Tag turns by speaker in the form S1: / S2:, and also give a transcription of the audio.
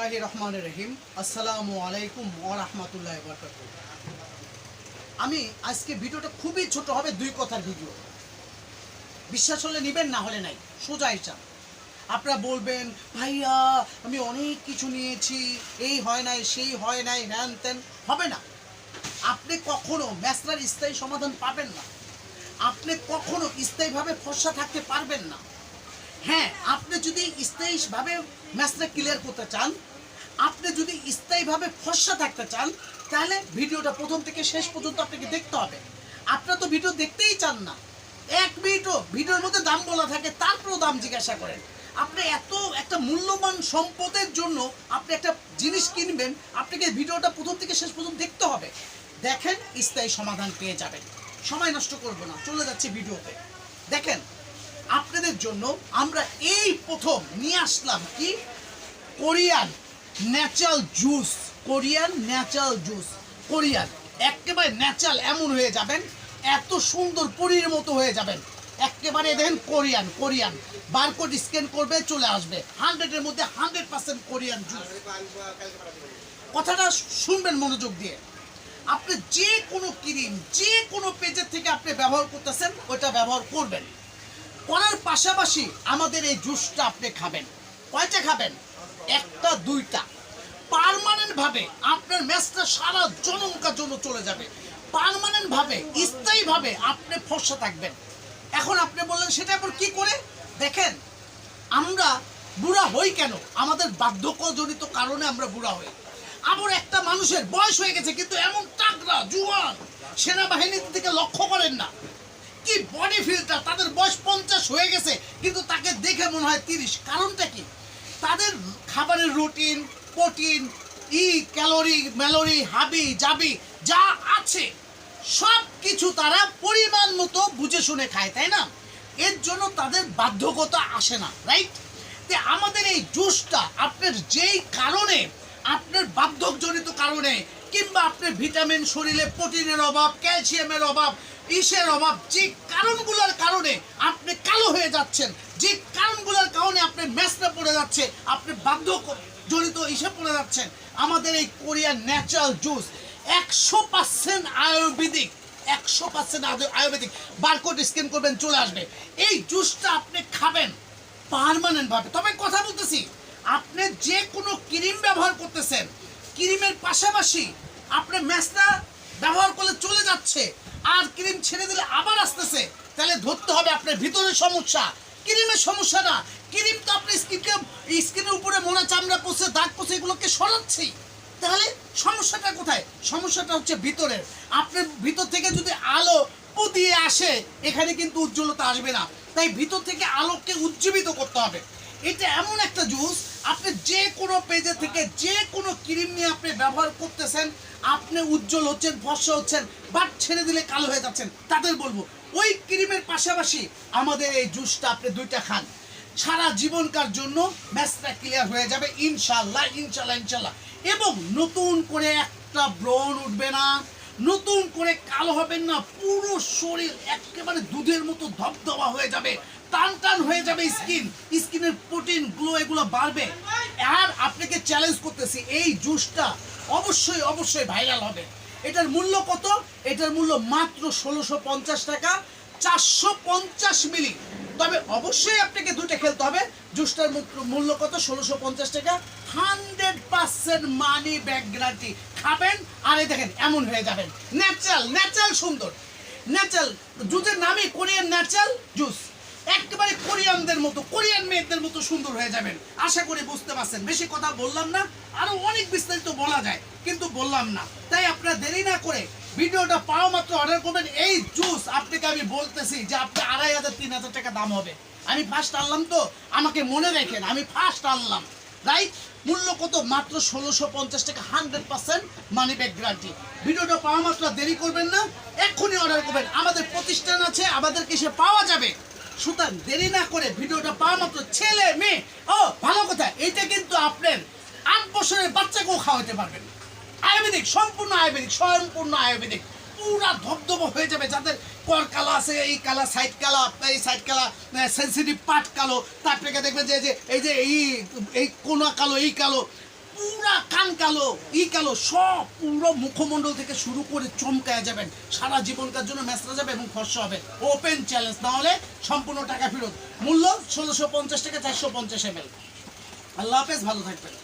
S1: বিসমিল্লাহ রহমান রহিম। আসসালামু আলাইকুম ও রহমতুল্লাহ আমি আজকে ভিডিওটা খুবই ছোট হবে, দুই কথার ভিডিও। বিশ্বাস হলে নেবেন, না হলে নাই। সোজা আপনারা বলবেন, ভাইয়া, আমি অনেক কিছু নিয়েছি, এই হয় নাই, সেই হয় নাই হ্যান ত্যান হবে না। আপনি কখনো ম্যাসলার স্থায়ী সমাধান পাবেন না। আপনি কখনো স্থায়ীভাবে ফর্সা থাকতে পারবেন না। হ্যাঁ আপনি যদি স্থায়ীভাবে ম্যাচটা ক্লিয়ার করতে চান, আপনি যদি স্থায়ীভাবে ফর্সা থাকতে চান, তাহলে ভিডিওটা প্রথম থেকে শেষ পর্যন্ত আপনাকে দেখতে হবে। আপনারা তো ভিডিও দেখতেই চান না। এক মিনিটও ভিডিওর মধ্যে দাম বলা থাকে, তারপরেও দাম জিজ্ঞাসা করেন। আপনি এত একটা মূল্যবান সম্পদের জন্য আপনি একটা জিনিস কিনবেন, আপনাকে ভিডিওটা প্রথম থেকে শেষ পর্যন্ত দেখতে হবে। দেখেন, স্থায়ী সমাধান পেয়ে যাবেন। সময় নষ্ট করব না, চলে যাচ্ছে ভিডিওতে। দেখেন আপনাদের জন্য আমরা এই প্রথম নিয়ে আসলাম কি? Korean natural juice. Korean natural juice. Korean একেবারে ন্যাচারাল এমন হয়ে যাবেন, এত সুন্দর পরীর মতো হয়ে যাবেন। একেবারে দেখেন কোরিয়ান কোরিয়ান। বারকোড স্ক্যান করবে, চলে আসবে। হান্ড্রেডের মধ্যে হান্ড্রেড পার্সেন্ট কোরিয়ান জুস। কথাটা শুনবেন মনোযোগ দিয়ে। আপনি যে কোনো ক্রিম, যে কোনো পেজের থেকে আপনি ব্যবহার করতেছেন, ওইটা ব্যবহার করবেন। করার পাশাপাশি আমাদের এই জুসটা আপনি খাবেন। কয়টা খাবেন? একটা, দুইটা। পার্মানেন্ট ভাবে আপনার ম্যাচটা সারা জনমকার জন্য চলে যাবে। পার্মানেন্ট ভাবে স্থায়ী ভাবে আপনি ফর্সা থাকবেন। এখন আপনি বললেন, সেটা আবার কি করে? দেখেন, আমরা বুড়া হই কেন? আমাদের বার্ধক্যজনিত কারণে আমরা বুড়া হই। আবার একটা মানুষের বয়স হয়ে গেছে, কিন্তু এমন টাকরা, জুয়ান, সেনাবাহিনীর দিকে লক্ষ্য করেন না। কি বডি ফিল্টার তাদের বয়স পঞ্চাশ হয়ে গেছে, কিন্তু তাকে দেখে মনে হয় তিরিশ। কারণটা কি? তাদের খাবারের রুটিন প্রোটিন ই ক্যালোরি ম্যালোরি হাবি, জাবি, যা আছে সব কিছু তারা পরিমাণ মতো বুঝে শুনে খায়, তাই না? এর জন্য তাদের বাধ্যকতা আসে না রাইট তে আমাদের এই জুসটা আপনার যেই কারণে, আপনার বার্ধক্যজনিত কারণে, কিংবা আপনার ভিটামিন শরীরে প্রোটিনের অভাব ক্যালসিয়ামের অভাব ইসের অভাব, যে কারণগুলোর কারণে আপনি কালো হয়ে যাচ্ছেন, যে কারণগুলোর কারণে আপনি ম্যাচটা পড়ে যাচ্ছে, আপনি বার্ধক্য জড়িত ইসে পড়ে যাচ্ছেন। আমাদের এই কোরিয়ান ন্যাচারাল জুস একশো পার্সেন্ট আয়ুর্বেদিক, একশো পার্সেন্ট আয়ুর্বেদিক। বারকোড স্ক্যান করবেন, চলে আসবে। এই জুসটা আপনি খাবেন পার্মানেন্ট ভাবে তবে কথা বলতেছি, আপনি যে কোনো ক্রিম ব্যবহার করতেছেন, ক্রিমের পাশাপাশি আপনি ম্যাচটা ব্যবহার করলে চলে যাচ্ছে। আর ক্রিম ছেড়ে দিলে আবার আসতেছে। তাহলে ধরতে হবে আপনার ভিতরের সমস্যা। ক্রিমের সমস্যা না। ক্রিম তো আপনি স্কিনকে, স্কিনের উপরে মোনা চামড়া পচে দাগ পচে এগুলোকে সরাচ্ছেই তাহলে সমস্যাটা কোথায়? সমস্যাটা হচ্ছে ভিতরের। আপনার ভিতর থেকে যদি আলো দিয়ে আসে, এখানে কিন্তু উজ্জ্বলতা আসবে না। তাই ভিতর থেকে আলোককে উজ্জীবিত করতে হবে। এটা এমন একটা জুস আপনি যে কোনো পেজে থেকে যে কোনো ক্রিম নিয়ে আপনি ব্যবহার করতেছেন, আপনি উজ্জ্বল হচ্ছেন ফর্সা হচ্ছেন, বাট ছেড়ে দিলে কালো হয়ে যাচ্ছেন, তাদের বলব, ওই ক্রিমের পাশাপাশি আমাদের এই জুসটা আপনি দুইটা খান। সারা জীবনকার জন্য ম্যাচটা ক্লিয়ার হয়ে যাবে ইনশাল্লাহ ইনশাল্লাহ ইনশাল্লাহ এবং নতুন করে একটা ব্রণ উঠবে না, নতুন করে কালো হবেন না, পুরো শরীর একেবারে দুধের মতো ধবধবা হয়ে যাবে। টান হয়ে যাবে স্কিন স্কিনের প্রোটিন গ্লো এগুলো বাড়বে। আর আপনাকে চ্যালেঞ্জ করতেছি, এই জুসটা অবশ্যই অবশ্যই ভাইরাল হবে। এটার মূল্য কত? এটার মূল্য মাত্র ষোলোশো পঞ্চাশ টাকা, চারশো পঞ্চাশ মিলি। তবে অবশ্যই আপনাকে দুটো খেলতে হবে। জুসটার মূল্য- মূল্য কত? ষোলোশো পঞ্চাশ টাকা। Hundred percent money back guarantee খাবেন, আর এই দেখেন, এমন হয়ে যাবেন। ন্যাচারাল ন্যাচারাল সুন্দর। ন্যাচারাল জুসের নামই কোরিয়ান ন্যাচারাল জুস একেবারে কোরিয়ানদের মতো, কোরিয়ান মেয়েদের মতো সুন্দর হয়ে যাবেন। আশা করি বুঝতে পারছেন। বেশি কথা বললাম না, আরও অনেক বিস্তারিত বলা যায়, কিন্তু বললাম না। তাই আপনারা দেরি না করে ভিডিওটা পাওয়া মাত্র অর্ডার করবেন। এই জুস আপনাকে আমি বলতেছি যে আপনি আড়াই হাজার, তিন হাজার টাকা দাম হবে। আমি ফার্স্ট আনলাম তো, আমাকে মনে রেখেন, আমি ফার্স্ট আনলাম। রাইট মূল্য কত? মাত্র ষোলোশো পঞ্চাশ টাকা hundred percent money back guarantee ভিডিওটা পাওয়া মাত্র, দেরি করবেন না। এক্ষুনি অর্ডার করবেন। আমাদের প্রতিষ্ঠান আছে, আমাদেরকে সে পাওয়া যাবে। সুতরাং দেরি না করে ভিডিওটা পাওয়া মাত্র ছেলে, মেয়ে। ও, ভালো কথা এইটা কিন্তু আপনার আট বছরের বাচ্চাকেও খাওয়াতে পারবেন। আয়ুর্বেদিক, সম্পূর্ণ আয়ুর্বেদিক সম্পূর্ণ আয়ুর্বেদিক। পুরা ধবধব হয়ে যাবে, যাদের কর কালা আছে, এই কালা, সাইড কালা, এই সাইড কালা সেন্সিটিভ পাট কালো। তারপরে দেখবেন যে, এই যে, এই এই কোনা কালো, এই কালো পুরা কান কালো, ই কালো, সব পুরো মুখমণ্ডল থেকে শুরু করে চমকায় যাবেন। সারা জীবনকার জন্য মেসরা যাবে এবং ফর্সা হবে। ওপেন চ্যালেঞ্জ না হলে সম্পূর্ণ টাকা ফেরত। মূল্য ষোলোশো পঞ্চাশ টাকা চারশো পঞ্চাশ এম আল্লাহ হাফেজ, ভালো থাকবেন।